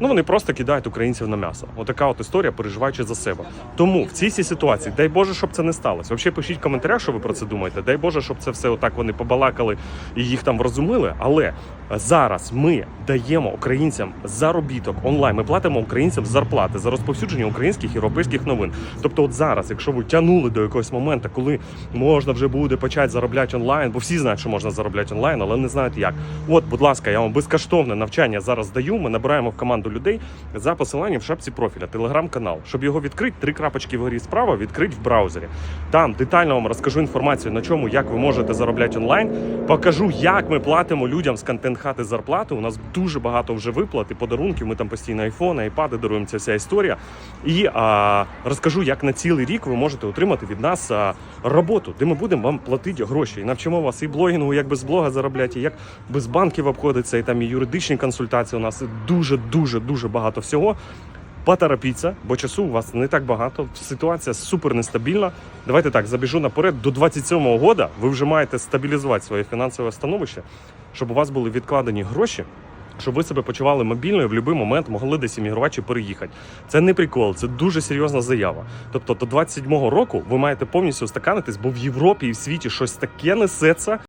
ну вони просто кидають українців на м'ясо. Отака от історія, переживаючи за себе. Тому в цій ситуації, дай Боже, щоб це не сталося. Взагалі пишіть в коментарях, що ви про це думаєте. Дай Боже, щоб це все отак вони побалакали і їх там врозумили. Але зараз ми даємо українцям заробіток онлайн. Ми платимо українцям зарплати за розповсюдження українських європейських новин. Тобто, от зараз, якщо ви тягнули до якогось моменту, коли можна вже буде почати заробляти онлайн, бо всі знають, що можна заробляти онлайн, але не знають як. От, будь ласка, я вам безкоштовне навчання зараз даю. Ми набираємо в команду людей за посиланням в шапці профіля, телеграм-канал. Щоб його відкрити, три крапочки вгорі справа відкрить в браузері. Там детально вам розкажу інформацію на чому, як ви можете заробляти онлайн. Покажу, як ми платимо людям з контент хати зарплати. У нас дуже багато вже виплат і подарунків. Ми там постійно айфони, айпади даруємо ця вся історія. І а, розкажу, як на цілий рік ви можете отримати від нас а, роботу, де ми будемо вам платити гроші. І навчимо вас і блогінгу, як без блога заробляти, і як без банків обходиться, і там і юридичні консультації. У нас дуже, дуже, дуже багато всього. Поторопіться, бо часу у вас не так багато. Ситуація супер нестабільна. Давайте так забіжу наперед. До 27-го года ви вже маєте стабілізувати своє фінансове становище, щоб у вас були відкладені гроші. Щоб ви себе почували мобільно і в будь-який момент могли десь іммігрувати чи переїхати. Це не прикол, це дуже серйозна заява. Тобто до 27-го року ви маєте повністю устаканитись, бо в Європі і в світі щось таке несеться,